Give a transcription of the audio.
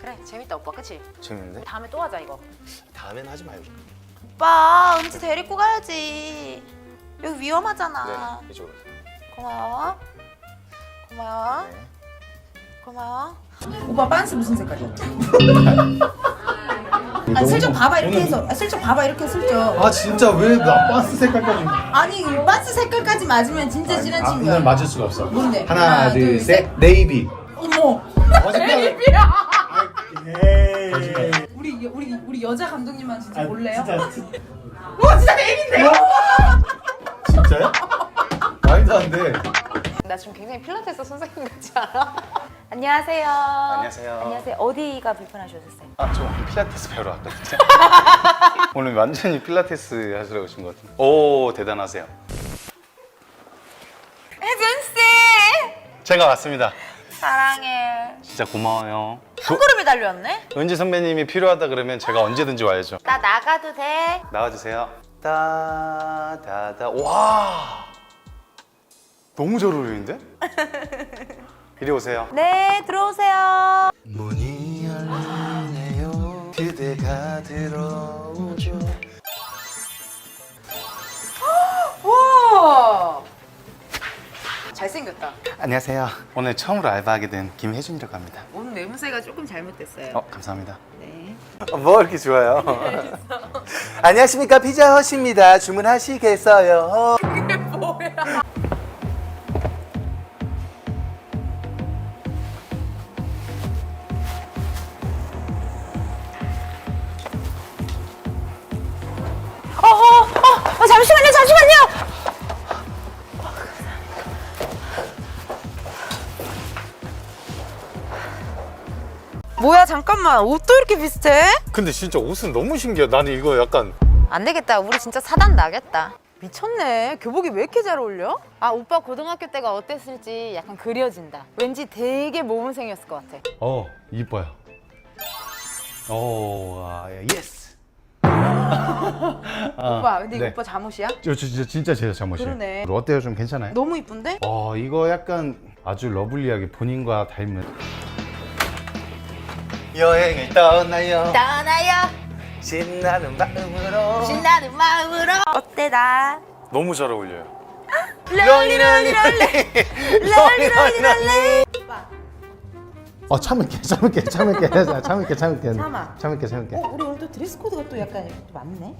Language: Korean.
그래 재밌다 오빠. 그치? 재밌는데? 다음에 또 하자 이거. 다음엔 하지 말고. 오빠 은지 데리고 가야지. 여기 위험하잖아. 네, 이쪽으로. 고마워. 고마워. 네. 고마워. 오빠 빤스 무슨 색깔이야? 아니 슬쩍 봐봐 이렇게 해서. 아, 슬쩍 봐봐 이렇게 슬쩍. 아 진짜 왜나 반스 색깔까지 아니 이 빤스 색깔까지 맞으면 진짜 친한 아, 친구야. 오늘 맞을 수가 없어. 뭔데? 하나, 하나, 둘, 둘, 셋. 네이비. 어머. 거짓말 에이 우리 여- 우리 우리 여자 감독님만 진짜 아, 몰래요? 진짜 와 진짜 내일인데요? 진짜요? 말도 안 돼 나 지금 굉장히 필라테스 선생님 같지 않아? 안녕하세요 안녕하세요. 안녕하세요 어디가 불편하셨어요? 아, 저 오늘 필라테스 배우러 왔거든요. 오늘 완전히 필라테스 하시러 오신 것 같은데. 오, 대단하세요. 혜준 씨 제가 왔습니다. 사랑해 진짜 고마워요. 한 걸음이 달려왔네? 은지 선배님이 필요하다 그러면 제가 언제든지 와야죠. 나 나가도 돼? 나와주세요. 따다다 와 너무 잘 어울리는데? 이리 오세요. 네 들어오세요 잘생겼다 안녕하세요. 오늘 처음으로 알바하게 된 김혜준이라고 합니다. 오늘 내무새가 조금 잘못됐어요 어 감사합니다. 네 뭐 이렇게 좋아요? 안녕하십니까 피자헛입니다. 주문하시겠어요? 어어 어 어, 잠시만요 잠시만요 뭐야 잠깐만 옷도 이렇게 비슷해? 근데 진짜 옷은 너무 신기해. 나는 이거 약간 안 되겠다 우리 진짜 사단 나겠다 미쳤네 교복이 왜 이렇게 잘 어울려? 아 오빠 고등학교 때가 어땠을지 약간 그려진다 왠지 되게 모범생이었을 것 같아 어 이뻐요 오 아, 예스 오빠 근데 이거 네. 오빠 잠옷이야? 저, 저 진짜 진짜 제 잠옷이에요 그러네. 어때요 좀 괜찮아요? 너무 이쁜데? 어 이거 약간 아주 러블리하게 본인과 닮은 여행을 떠나요. 떠나요 신나는 마음으로. 신나는 마음으로 어때 나? 너무 잘 어울려요. 롤리롤리롤리 롤리롤리롤리 어 참을게 참을게 참을게 참을게 참을게 참아. 참을게 참을게 어 우리 오늘 또 드레스 코드가 또 약간 또 맞네